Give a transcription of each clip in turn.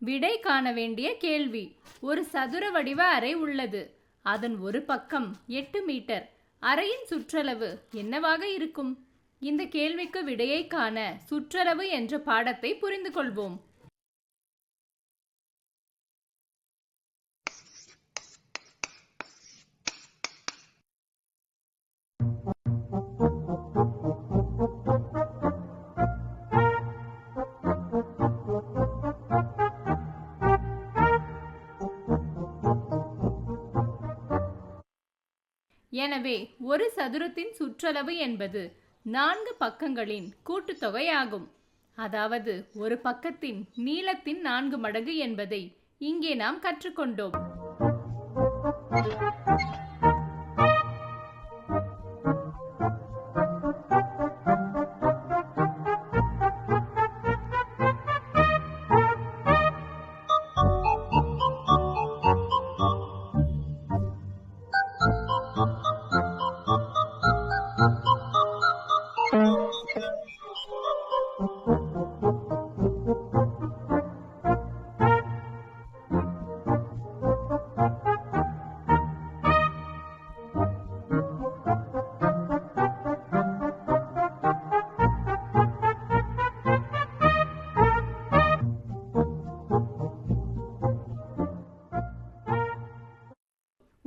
விடை காண வேண்டிய கேள்வி. ஒரு சதுர வடிவ அறை உள்ளது. அதன் ஒரு பக்கம் எட்டு மீட்டர். அறையின் சுற்றளவு என்னவாக இருக்கும்? இந்த கேள்விக்கு விடையை காண சுற்றளவு என்ற பாடத்தை புரிந்து கொள்வோம் எனவே ஒரு சதுரத்தின் சுற்றளவு என்பது நான்கு பக்கங்களின் கூட்டுத்தொகையாகும். அதாவது ஒரு பக்கத்தின் நீளத்தின் நான்கு மடங்கு என்பதை இங்கே நாம் கற்றுக்கொண்டோம்.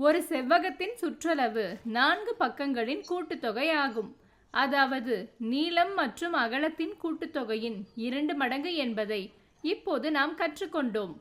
ஒரு செவ்வகத்தின் சுற்றளவு நான்கு பக்கங்களின் கூட்டுத்தொகை ஆகும் அதாவது நீளம் மற்றும் அகலத்தின் கூட்டுத்தொகையின் இரண்டு மடங்கு என்பதை இப்போது நாம் கற்றுக்கொண்டோம்.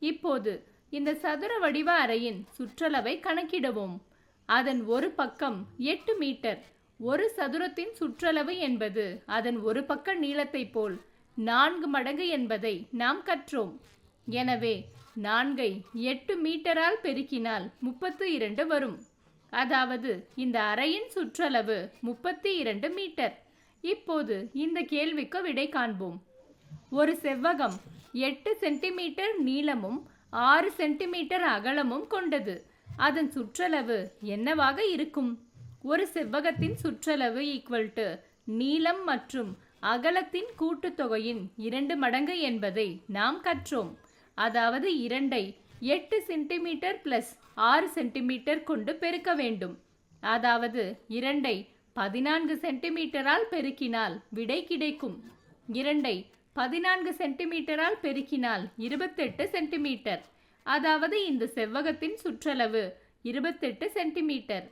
இப்போது இந்த சதுர வடிவ அறையின் சுற்றளவை கணக்கிடுவோம். அதன் ஒரு பக்கம் எட்டு மீட்டர் ஒரு சதுரத்தின் சுற்றளவு என்பது அதன் ஒரு பக்க நீளத்தைப் போல் நான்கு மடங்கு என்பதை நாம் கற்றோம். எனவே நான்கை எட்டு மீட்டரால் பெருக்கினால் முப்பத்து இரண்டு வரும். அதாவது இந்த அறையின் சுற்றளவு முப்பத்தி இரண்டு மீட்டர். இப்போது இந்த கேள்விக்கு விடை காண்போம். ஒரு செவ்வகம் எட்டு சென்டிமீட்டர் நீளமும் ஆறு சென்டிமீட்டர் அகலமும் கொண்டது. அதன் சுற்றளவு என்னவாக இருக்கும்? ஒரு செவ்வகத்தின் சுற்றளவு ஈக்குவல் டு நீளம் மற்றும் அகலத்தின் கூட்டுத்தொகையின் இரண்டு மடங்கு என்பதை நாம் கற்றோம். அதாவது இரண்டை எட்டு சென்டிமீட்டர் பிளஸ் ஆறு சென்டிமீட்டர் கொண்டு பெருக்க வேண்டும். அதாவது இரண்டை பதினான்கு சென்டிமீட்டரால் பெருக்கினால் விடை கிடைக்கும். இரண்டை பதினான்கு சென்டிமீட்டரால் பெருக்கினால் இருபத்தெட்டு சென்டிமீட்டர். அதாவது இந்த செவ்வகத்தின் சுற்றளவு இருபத்தெட்டு சென்டிமீட்டர்.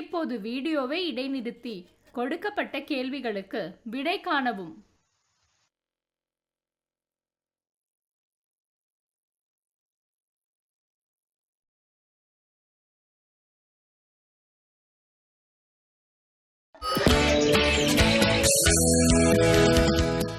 இப்போது வீடியோவை இடைநிறுத்தி கொடுக்கப்பட்ட கேள்விகளுக்கு விடை காணவும்.